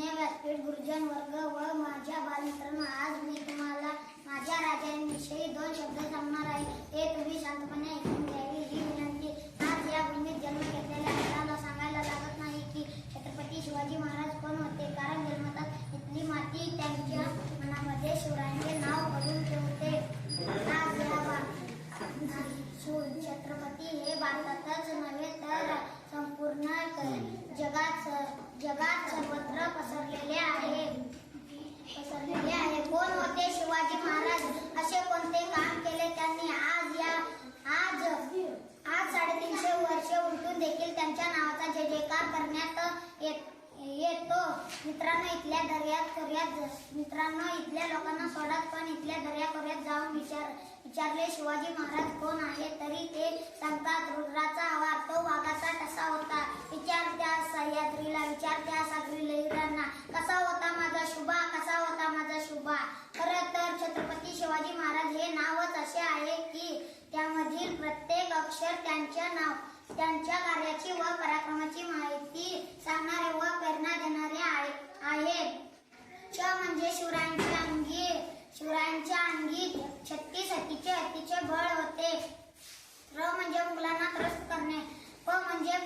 माननीय व्यासपीठ गुरुजन वर्ग व माझ्या बालमित्रांनो आज मी तुम्हाला माझ्या राजांविषयी दोन शब्द सांगणार आहे. ते तुम्ही शांतपणे ऐकून घ्यावी. ही विनंती आज या भूमीत जन्म घेतलेल्या मुलांना सांगायला लागत नाही की छत्रपती शिवाजी महाराज कोण होते? कारण जन्मतात इथली माती त्यांच्या मनामध्ये शिवरायांचे नाव करून ठेवते. आज या छत्रपती हे भारतातच नव्हे तर संपूर्ण जगात जगात सर्वत्र पसरलेले आहे पसरलेले आहे कोण होते शिवाजी महाराज असे कोणते काम केले त्यांनी आज या आज आज साडेतीनशे वर्षे उलटून देखील त्यांच्या नावाचा जय जयकार करण्यात येतो. मित्रांनो इथल्या दर्या खोऱ्यात मित्रांनो इथल्या लोकांना सोडत पण इथल्या दर्या खोऱ्यात जाऊन विचार विचारले शिवाजी महाराज कोण आहे तरी ते सांगतात रुद्राचा हवा तो वाघाचा कसा होता? विचार त्या सह्याद्रीला विचार त्या सागरी लहिरांना. कसा होता माझा शुभा? कसा होता माझा शुभा? खरं तर छत्रपती शिवाजी महाराज हे नावच असे आहे की त्यामधील प्रत्येक अक्षर त्यांच्या नाव त्यांच्या कार्याची सांगणारे व प्रेरणा देणारे आहे च म्हणजे शिवरायांच्या अंगी शिवरायांच्या अंगी छत्तीस हत्तीचे हत्तीचे बळ होते. र म्हणजे मुलांना त्रस्त करणे. म्हणजे